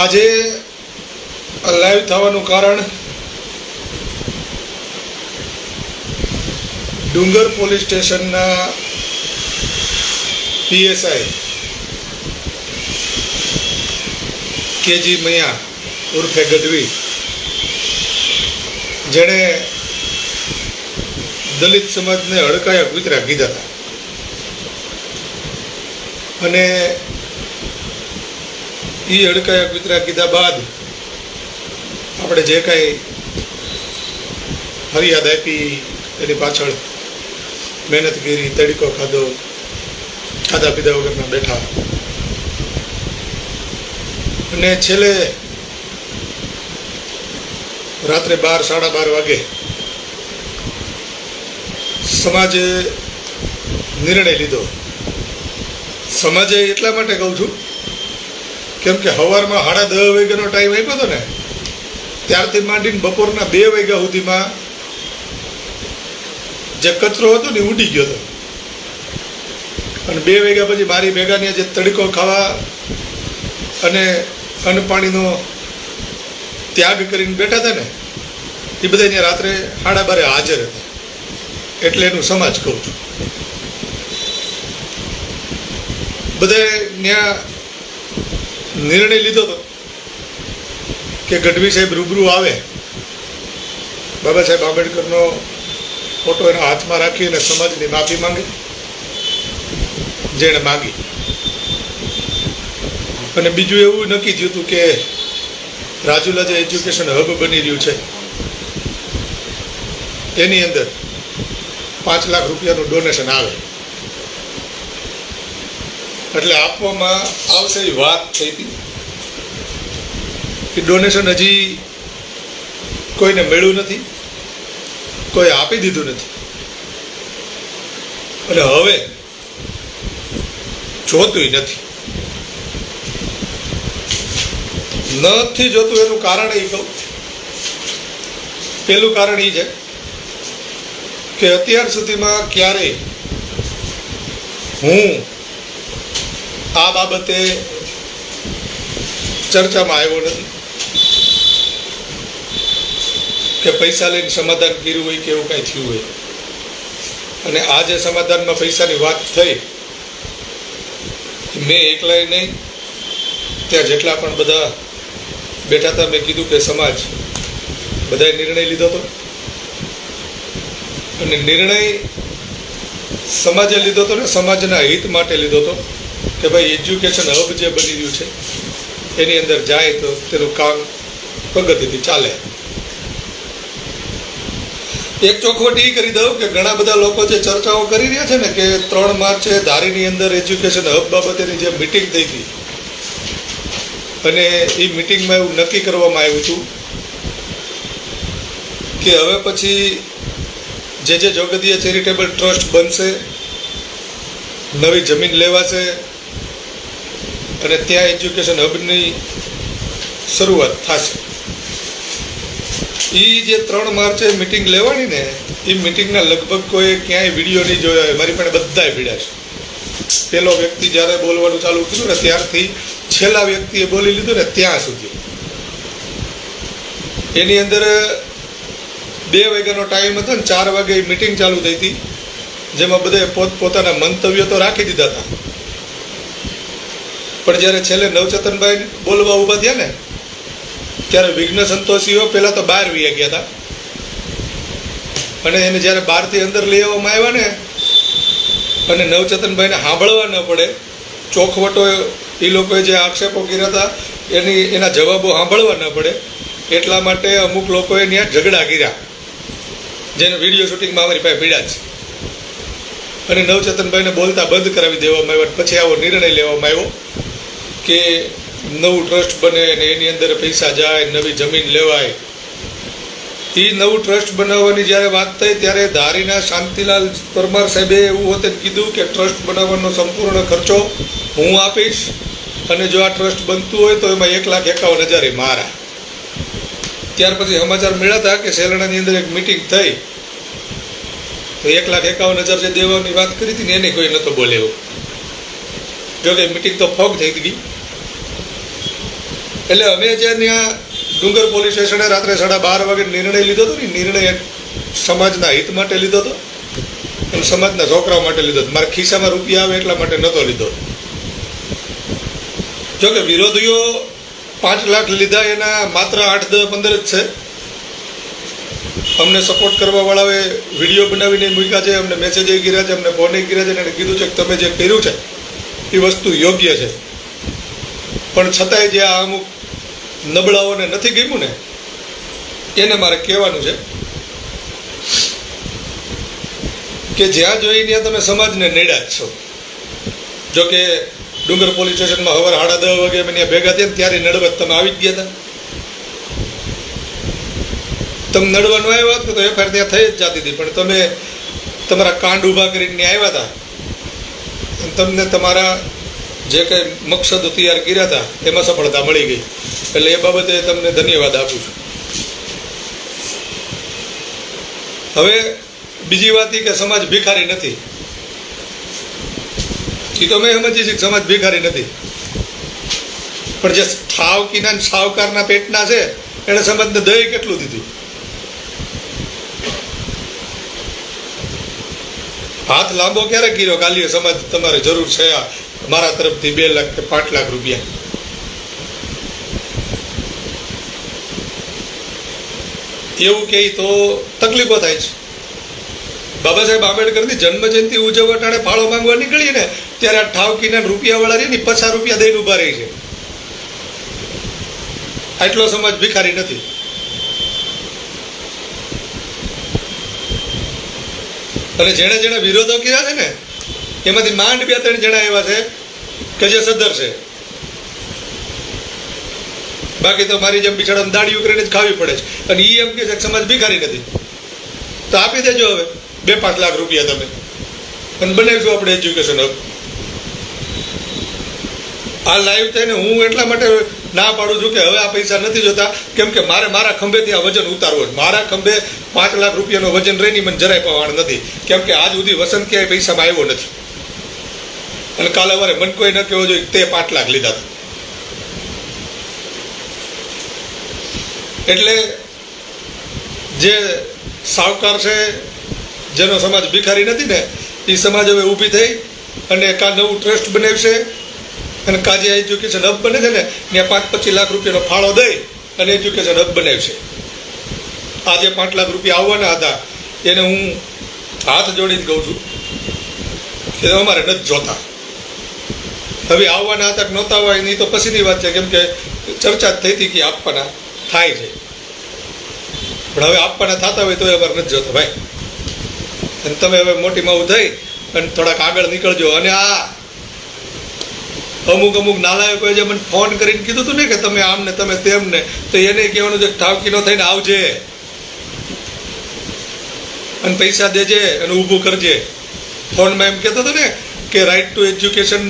આજે લાઈવ થવાનું કારણ ડુંગર પોલીસ સ્ટેશનના પીએસઆઈ કેજી મૈયા ઉર્ફે ગઢવી. જેણે દલિત સમાજને હડકાયા કૂતરા કીધા હતા. અને એ અડકાયા કૂતરા કીધા બાદ આપણે જે કાંઈ ફરિયાદ આપી, એની પાછળ મહેનત કરી, તડીકો ખાધો, ખાધા પીધા વગરના બેઠા. અને છેલ્લે રાત્રે બાર, સાડા બાર વાગે સમાજે નિર્ણય લીધો. સમાજે એટલા માટે કહું છું કેમ કે સવારમાં સાડા દસ વાગ્યાનો ટાઈમ આપ્યો હતો ને, ત્યારથી માંડીને બપોરના બે વાગ્યા સુધીમાં જે કચરો હતો ને ઉડી ગયો હતો. અને બે વાગ્યા પછી મારી ભેગાની જે તડકો ખાવા અને અન્ન પાણીનો ત્યાગ કરીને બેઠા હતા ને, એ બધા અહીંયા રાત્રે સાડા બારે હાજર હતા. એટલે એનું સમાજ કહું છું. બધે ત્યાં નિર્ણય લીધો હતો કે ગઢવી સાહેબ રૂબરૂ આવે. બાબા સાહેબ આંબેડકરનો ફોટો એના હાથમાં રાખી અને સમાજની માફી માંગે. જેણે માંગી. અને બીજું એવું નક્કી થયું હતું કે રાજુલા જે એજ્યુકેશન હબ બની રહ્યું છે, એની અંદર પાંચ લાખ રૂપિયાનું ડોનેશન આવે. એટલે આપવામાં આવશે એ વાત થઈ હતી એ ડોનેશન હજી કોઈને મળ્યું નથી, કોઈ આપી દીધું નથી. અને હવે જોતુંય નથી. નથી જોતું એનું કારણ એ કહું. પહેલું કારણ એ છે કે અત્યાર સુધીમાં ક્યારેય હું આ બાબતે ચર્ચામાં આવ્યો નથી કે પૈસા લઈને સમાધાન કર્યું હોય કે એવું કાંઈ થયું હોય. અને આ જે સમાધાનમાં પૈસાની વાત થઈ, મેં એકલાય નહીં, ત્યાં જેટલા પણ બધા બેઠા હતા, મેં કીધું કે સમાજ બધાએ નિર્ણય લીધો હતો. અને નિર્ણય સમાજે લીધો હતો ને સમાજના હિત માટે લીધો હતો. કે ભાઈ એજ્યુકેશન હબ જે બની રહ્યું છે, એની અંદર જાય તો તેનું કામ પ્રગતિથી ચાલે. એક ચોખવટ એ કરી દઉં કે ઘણા બધા લોકો જે ચર્ચાઓ કરી રહ્યા છે ને કે ત્રણ માર્ચે ધારીની અંદર એજ્યુકેશન હબ બાબતેની જે મિટિંગ થઈ હતી, અને એ મિટિંગમાં એવું નક્કી કરવામાં આવ્યું હતું કે હવે પછી જે જે જોગદીય ચેરિટેબલ ટ્રસ્ટ બનશે, નવી જમીન લેવાશે અને ત્યાં એજ્યુકેશન હબની શરૂઆત થશે. એ જે ત્રણ માર્ચે મિટિંગ લેવાની ને એ મિટિંગના લગભગ કોઈ ક્યાંય વીડિયો નહીં જોયો હોય. મારી પાસે બધાય ભીડા છે. પેલો વ્યક્તિ જ્યારે બોલવાનું ચાલુ કર્યું ને, ત્યારથી છેલ્લા વ્યક્તિએ બોલી લીધું ને, ત્યાં સુધી. એની અંદર બે વાગ્યાનો ટાઈમ હતો ને, ચાર વાગે મિટિંગ ચાલુ થઈ હતી, જેમાં બધાએ પોત પોતાના મંતવ્યો તો રાખી દીધા હતા. પણ જ્યારે છેલ્લે નવચેતનભાઈ બોલવા ઊભા થયા ને, ત્યારે વિઘ્ન સંતોષીઓ પહેલાં તો બહાર વી ગયા હતા. અને એને જ્યારે બહારથી અંદર લઈ આવવામાં આવ્યા ને, અને નવચેતનભાઈને સાંભળવા ન પડે, ચોખવટો એ લોકોએ જે આક્ષેપો કર્યા હતા, એની, એના જવાબો સાંભળવા ન પડે, એટલા માટે અમુક લોકોએ ત્યાં ઝઘડા કર્યા, જેને વીડિયો શૂટિંગમાં અમારી પાસે પીડા છે અને નવચેતનભાઈને બોલતા બંધ કરાવી દેવામાં આવ્યા પછી આવો નિર્ણય લેવામાં આવ્યો. કે નવું ટ્રસ્ટ બને ને એની અંદર પૈસા જાય, નવી જમીન લેવાય. એ નવું ટ્રસ્ટ બનાવવાની જ્યારે વાત થઈ, ત્યારે ધારીના શાંતિલાલ પરમાર સાહેબે એવું હોતે કીધું કે ટ્રસ્ટ બનાવવાનો સંપૂર્ણ ખર્ચો હું આપીશ અને જો આ ટ્રસ્ટ બનતું હોય તો એમાં એક લાખ એકાવન હજાર એ મારા. ત્યાર પછી સમાચાર મળ્યા કે સેલણાની અંદર એક મિટિંગ થઈ. તો એક લાખ એકાવન હજાર જે દેવાની વાત કરી હતી ને એને કોઈ નહોતો બોલે એવું જો મિટિંગ તો ફોગ થઈ ગઈ. એટલે અમે જે ત્યાં ડુંગર પોલીસ સ્ટેશને રાત્રે સાડા બાર વાગે નિર્ણય લીધો હતો ને નિર્ણય સમાજના હિત માટે લીધો હતો અને સમાજના છોકરાઓ માટે લીધો હતો. મારા ખિસ્સામાં રૂપિયા આવે એટલા માટે નહોતો લીધો. જો કે વિરોધીઓ પાંચ લાખ લીધા, એના માત્ર આઠ દસ પંદર જ છે. અમને સપોર્ટ કરવા વાળાઓએ વીડિયો બનાવીને મૂક્યા છે, અમને મેસેજ કર્યા છે, અમને ફોન કર્યા છે અને કીધું છે કે તમે જે કર્યું છે, એ વસ્તુ યોગ્ય છે. પણ છતાંય જે આ અમુક નબળાઓને નથી ગમ્યું ને? એને મારે કહેવાનું છે કે જ્યાં જોઈ ત્યાં તમે સમાજને નેડા જ છો. જો કે ડુંગર પોલીસ સ્ટેશનમાં હવાર સાડા દસ વાગે અમે ભેગા થયા ત્યારે નડવત તમે આવી જ ગયા હતા. તમે નડવાનું આવ્યા હતા તો એફઆઈઆર ત્યાં થઈ જ જતી હતી. પણ તમે તમારા કાંડ ઊભા કરીને આવ્યા હતા. તમને તમારા જે કંઈ મકસદો તૈયાર કર્યા હતા, એમાં સફળતા મળી ગઈ. એટલે એ બાબતે તમને ધન્યવાદ આપું છું. હવે બીજી વાત એ કે સમાજ ભિખારી નથી. એ તો મેં સમજી છે સમાજ ભિખારી નથી. પણ જે ઠાવકીના ને સાવકારના પેટના છે એણે સમાજને દહીં કેટલું દીધું? હાથ લાંબો ક્યારે કર્યો કાલીએ સમાજ, તમારે જરૂર છે આ? મારા તરફથી બે લાખ કે પાંચ લાખ રૂપિયા. એવું કહે તો તકલીફો થાય છે. બાબા સાહેબ આંબેડકરની જન્મ જયંતિ ઉજવવા ટાણે ફાળો માંગવા નીકળીએ ને, ત્યારે આ ઠાવકીના રૂપિયાવાળા રહી પચાસ રૂપિયા દઈને ઊભા રહી છે. આટલો સમાજ ભિખારી નથી. અને જેણે જેણે વિરોધો કર્યા છે ને, એમાંથી માંડ બે ત્રણ જણા એવા છે કે જે સદ્ધર છે. બાકી તો મારી જેમ બિચારાને દાડી ઉકરીને જ ખાવી પડે છે. અને એ એમ કે છે સમાજ ભિખારી નથી. તો આપી દેજો હવે. બે પાંચ લાખ રૂપિયા તમે. અને બનાવીશું આપણે એજ્યુકેશન હબ. આ લાઈવ થઈને હું એટલા માટે ના પાડું છું કે હવે આ પૈસા નથી જોતા. કેમ કે મારે મારા ખંભેથી આ વજન ઉતારવો છે. મારા ખંભે પાંચ લાખ રૂપિયાનો વજન રહીને મને જરાય પવાણ નથી. કેમ કે આજ સુધી વસંત ક્યાંય પૈસામાં આવ્યો નથી. અને કાલે અમારે મન કોઈ ન કહેવો જોઈએ તે પાંચ લાખ લીધા હતા. એટલે જે સાવકાર છે, જેનો સમાજ ભિખારી નથી ને એ સમાજ હવે ઊભી થઈ અને કા નવું ટ્રસ્ટ બનાવશે અને કાજે એજ્યુકેશન હબ બને છે ને, ત્યાં પાંચ પચીસ લાખ રૂપિયાનો ફાળો દઈ અને એજ્યુકેશન હબ બનાવશે. આજે પાંચ લાખ રૂપિયા આવવાના હતા, એને હું હાથ જોડીને કહું છું. કે અમારે નથી જોતા. હવે આવવાના હતા કે નહોતા હોય નહીં તો પછીની વાત છે, કેમ કે ચર્ચા થઈ હતી કે આપવાના થાય છે. પણ હવે આપવાના થતા હોય તો એ વાર નથી જોતો, ભાઈ. અને તમે હવે મોટી માવું થઈ અને થોડાક આગળ નીકળજો. અને આ અમુક અમુક નાલાયકોએ જે મને ફોન કરીને કીધું હતું ને કે તમે આમ ને તમે તેમ ને, તો એને કહેવાનું છે ઠાવકી ન થઈને આવજે. અને પૈસા દેજે અને ઊભું કરજે. ફોનમાં એમ કહેતો હતો ને કે રાઇટ ટુ એજ્યુકેશન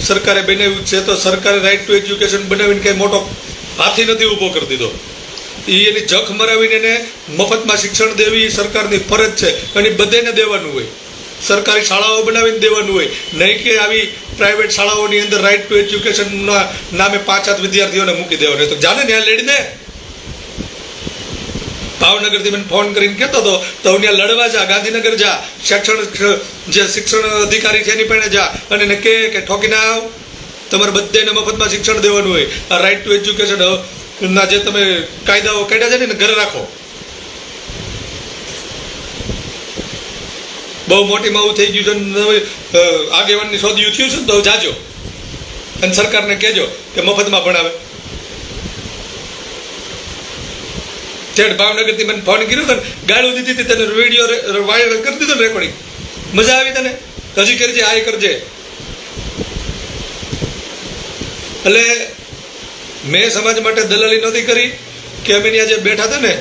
સરકારે બનાવ્યું છે, તો સરકારે રાઇટ ટુ એજ્યુકેશન બનાવીને કંઈ મોટો હાથી નથી ઊભો કરી દીધો. એ એની જખ મરાવીને એને મફતમાં શિક્ષણ દેવી સરકારની ફરજ છે. અને બધેને દેવાનું હોય. સરકારી શાળાઓ બનાવીને દેવાનું હોય. નહીં કે આવી પ્રાઇવેટ શાળાઓની અંદર રાઇટ ટુ એજ્યુકેશનના નામે પાંચ સાત વિદ્યાર્થીઓને મૂકી દેવાનું તો જાણે ને આ દે ભાવનગરથી મને ફોન કરીને કહેતો હતો, તો હું ત્યાં લડવા જા, ગાંધીનગર જા, શૈક્ષણ, જે શિક્ષણ અધિકારી છે એની પાસે જા. અને એને કહે કે ઠોકીને આવ. તમારે બધાને મફતમાં શિક્ષણ દેવાનું હોય. આ રાઇટ ટુ એજ્યુકેશન ના જે તમે કાયદાઓ કાઢ્યા છે ને ઘરે રાખો. બહુ મોટી માવું થઈ ગયું છે આગેવાનની શોધ્યું થયું છે ને તો જાજો. અને સરકારને કહેજો કે મફતમાં ભણાવે. ઠેઠ ભાવનગરથી મને ફોન કર્યો હતો ને, ગાળું દીધી હતી તને વીડિયો વાયરલ કરી દીધો ને રેકોર્ડિંગ મજા આવી તને? હજી કરજે, આ કરજે. એટલે મેં સમાજ માટે દલાલી નહોતી કરી કે અમે ત્યાં જે બેઠા હતા ને,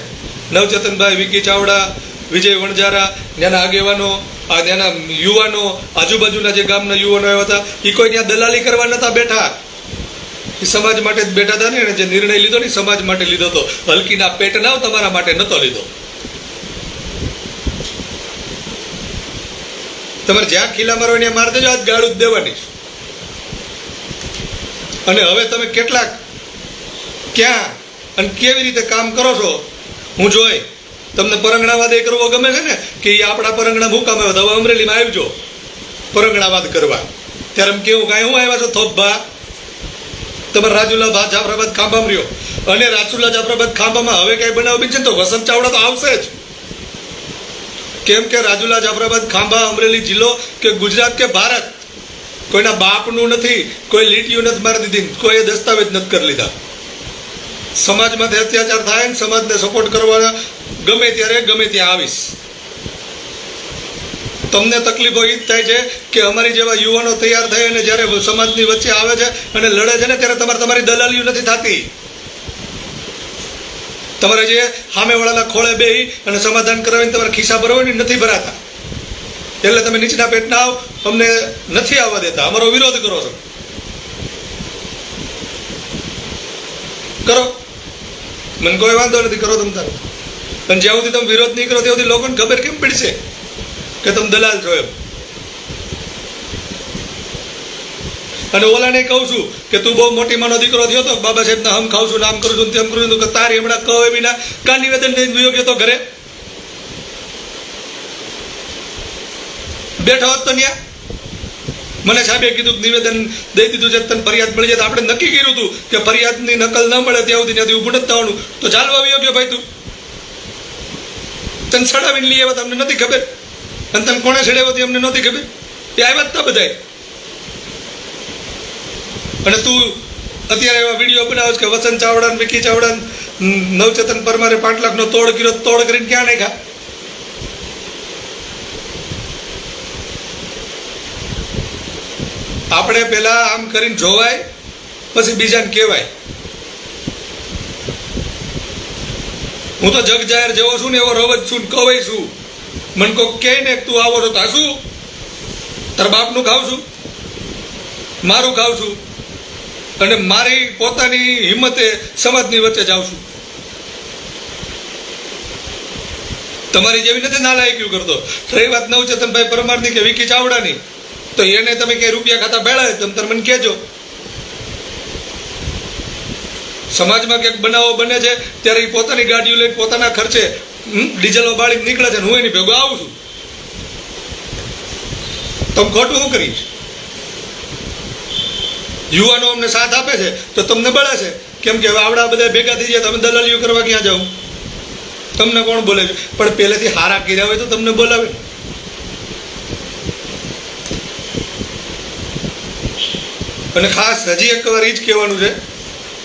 નવચેતનભાઈ, વિકી ચાવડા, વિજય વણજારા ત્યાંના આગેવાનો, આ ત્યાંના યુવાનો, આજુબાજુના જે ગામના યુવાનો આવ્યા હતા એ કોઈ ત્યાં દલાલી કરવા નહોતા બેઠા. એ સમાજ માટે જ બેઠા હતા ને એણે જે નિર્ણય લીધો ને સમાજ માટે લીધો હતો. હલકીના પેટ નાવ તમારા માટે નતો લીધો. તમારે જ્યાં ખીલા મારો ત્યાં મારી દેજો, આજ ગાળું જ દેવાની અને હવે તમે કેટલાક ક્યાં અને કેવી રીતે કામ કરો છો? હું જોઈ. તમને પરંગણાવાદ એ કરવો ગમે છે ને, કે એ આપણા પરંગણા મુકામે આવ્યો? તો હવે અમરેલીમાં આવજો. પરંગણાવાદ કરવા. ત્યારે એમ કેવું, કાંઈ હું આવ્યા છો? થોભા. તમારે રાજુલા જાફરાબાદ ખાંભામાં રહ્યો. અને રાજુલા જાફરાબાદ ખાંભામાં હવે કઈ બનાવ છે તો વસંત ચાવડા તો આવશે જ. કેમ કે રાજુલા જાફરાબાદ ખાંભા, અમરેલી જિલ્લો કે ગુજરાત કે ભારત, કોઈના બાપનું નથી, કોઈ લીટીયું નથી મારી દીધી કોઈ દસ્તાવેજ નથી કરી લીધા. સમાજમાંથી અત્યાચાર થાય ને સમાજને સપોર્ટ કરવા ગમે ત્યારે ગમે ત્યાં આવીશ. તમને તકલીફો એ જ થાય છે કે અમારી જેવા યુવાનો તૈયાર થાય અને જ્યારે સમાજની વચ્ચે આવે છે અને લડે છે ને, ત્યારે તમારે તમારી દલાલીઓ નથી થતી. તમારે જે સામેવાળાના ખોળે બેહી અને સમાધાન કરાવીને તમારા ખિસ્સા ભરવાની નથી ભરાતા. એટલે તમે નીચના પેટના આવ, અમને નથી આવવા દેતા. અમારો વિરોધ કરો છો. કરો. મને કોઈ વાંધો નથી, કરો તમે તારે. પણ જ્યાં સુધી તમે વિરોધ નહીં કરો, ત્યાં સુધી લોકોને ખબર કેમ પડશે? કે તમે દલાલ છો એમ. અને ઓલાને કહું છું કે તું બહુ મોટી માનો દીકરો થયો તો બાબા સાહેબ હમ ખાઉં છું નામ કરું છું તેમ કરું છું કે તારી હમણાં કહો એવી ના કા નિવેદન લઈને વયો ગયો તો ઘરે? બેઠો હોત તો ન્યા? મને સાહેબે કીધું નિવેદન દઈ દીધું છે, તને ફરિયાદ મળી જાય આપણે નક્કી કર્યું હતું કે ફરિયાદની નકલ ન મળે ત્યાં સુધી ત્યાંથી ઊભું નથી થવાનું. તો ચાલવા આવી ગયો ભાઈ તું? તને સડાવીને લઈ આવ્યા તમને નથી ખબર. અને તને કોણે સડાવ્યો હતી અમને નહોતી ખબર? એ આવ્યા હતા બધા અને તું અત્યારે એવા વીડિયો બનાવે કે વસંત ચાવડા વિકી ચાવડા નવચેતન પરમારે પાંચ લાખનો તોડ કર્યો, તોડ કરીને ક્યાં નાખ્યા? આપણે પેલા આમ કરીને જોવાય, પછી બીજાને કહેવાય. હું તો જગ જાહેર જેવો છું ને એવો રવજ છું ને કવાય છું. મને કોક કહે ને કે તું આવો છો તા શું? તાર બાપનું ખાવ છું, મારું ખાવ છું, અને મારી પોતાની હિંમતે સમાજની વચ્ચે જાઉં છું. તમારી જેવી નથી નાલાયકી કરતો. રહી વાત નવચેતનભાઈ પરમારની કે વિકી ચાવડાની? તો એને તમે ક્યાંય રૂપિયા ખાતા ભેળા તમે તમે મને કહેજો. સમાજમાં ક્યાંક બનાવો બને છે, ત્યારે એ પોતાની ગાડીઓ લઈને પોતાના ખર્ચે હમ, ડીઝલો બાળીને નીકળે છે હું એની ભેગો આવું છું. તમે ખોટું શું કરીશ? યુવાનો અમને સાથ આપે છે તો તમને બળે છે. કેમ કે આવડા બધા ભેગા થઈ જાય તમે દલાલીઓ કરવા ક્યાં જાઓ તમને કોણ બોલે છે? પણ પહેલેથી હારા કર્યા હોય તો તમને બોલાવે. અને ખાસ હજી એક વાર એ જ કહેવાનું છે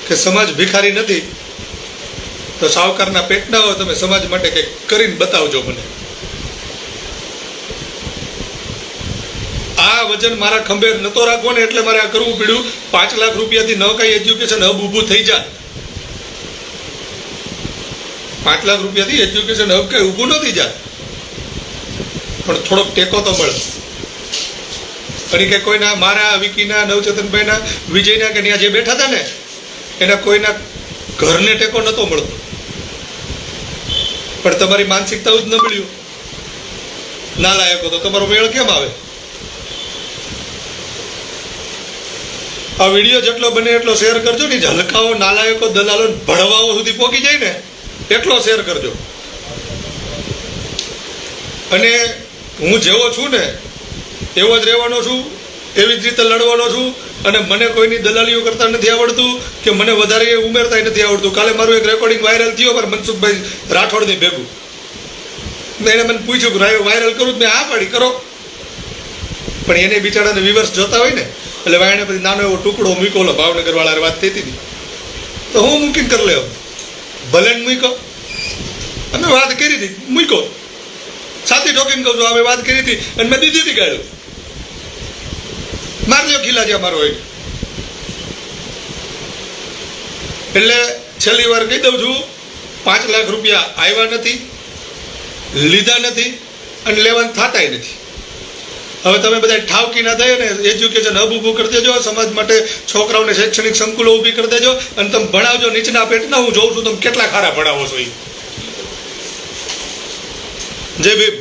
કે સમાજ ભિખારી નથી. તો સાવકારના પેટના હોય તમે સમાજ માટે કંઈક કરીને બતાવજો મને. આ વજન મારા ખંભે નતો રાખવો ને એટલે મારે આ કરવું પડ્યું. પાંચ લાખ રૂપિયાથી ન કઈ એજ્યુકેશન હબ ઊભું થઈ જાય. પાંચ લાખ રૂપિયાથી એજ્યુકેશન હબ કઈ ઊભું નથી જાય. પણ થોડોક ટેકો તો મળે. અને કે કોઈના મારા, વિકીના, નવચેતનભાઈના, વિજયના કે ત્યાં જે બેઠા હતા ને, એના કોઈના ઘરને ટેકો નહોતો મળતો. પણ તમારી માનસિકતા જ ન મળ્યું. ના લાયક તો તમારો મેળ કેમ આવે? આ વીડિયો જેટલો બને એટલો શેર કરજો ને. ઝલકાઓ નાલાયકો, દલાલો ભણવાઓ સુધી પહોંચી જાય ને, એટલો શેર કરજો. અને હું જેવો છું ને, એવો જ રહેવાનો છું, એવી જ રીતે લડવાનો છું. અને મને કોઈની દલાલીઓ કરતા નથી આવડતું કે મને વધારે ઉમેરતા નથી આવડતું. કાલે મારું એક રેકોર્ડિંગ વાયરલ થયો પર મનસુખભાઈ રાઠોડની ભેગું. મેં એને મને પૂછ્યું કે વાયરલ કરું મેં આ પાડી, કરો. પણ એને બિચારાને વિવર્સ જોતા હોય ને, એટલે વાયણે પછી નાનો એવો ટુકડો મૂક્યો ભાવનગરવાળા વાત થઈ હતી. તો હું મૂકીને કરી લેવો. ભલે મૂક્યો. અમે વાત કરી હતી, મૂક્યો. સાથી ઠોકીને કહું છું અમે વાત કરી હતી અને મેં દીધી હતી ગાડું મારજો ખીલાજી મારો એટલે છેલ્લી વાર કહી દઉં છું, પાંચ લાખ રૂપિયા આવ્યા નથી, લીધા નથી અને લેવાનું થતાય નથી. હવે તમે બધા ઠાવકી ના થાય ને એજ્યુકેશન હબ ઊભું કરી દેજો, સમાજ માટે છોકરાઓને શૈક્ષણિક સંકુલો ઊભી કરી દેજો અને તમે ભણાવજો, નીચના પેટના, હું જોઉં છું, તમે કેટલા ખારા ભણાવો છો એ જય ભીમ.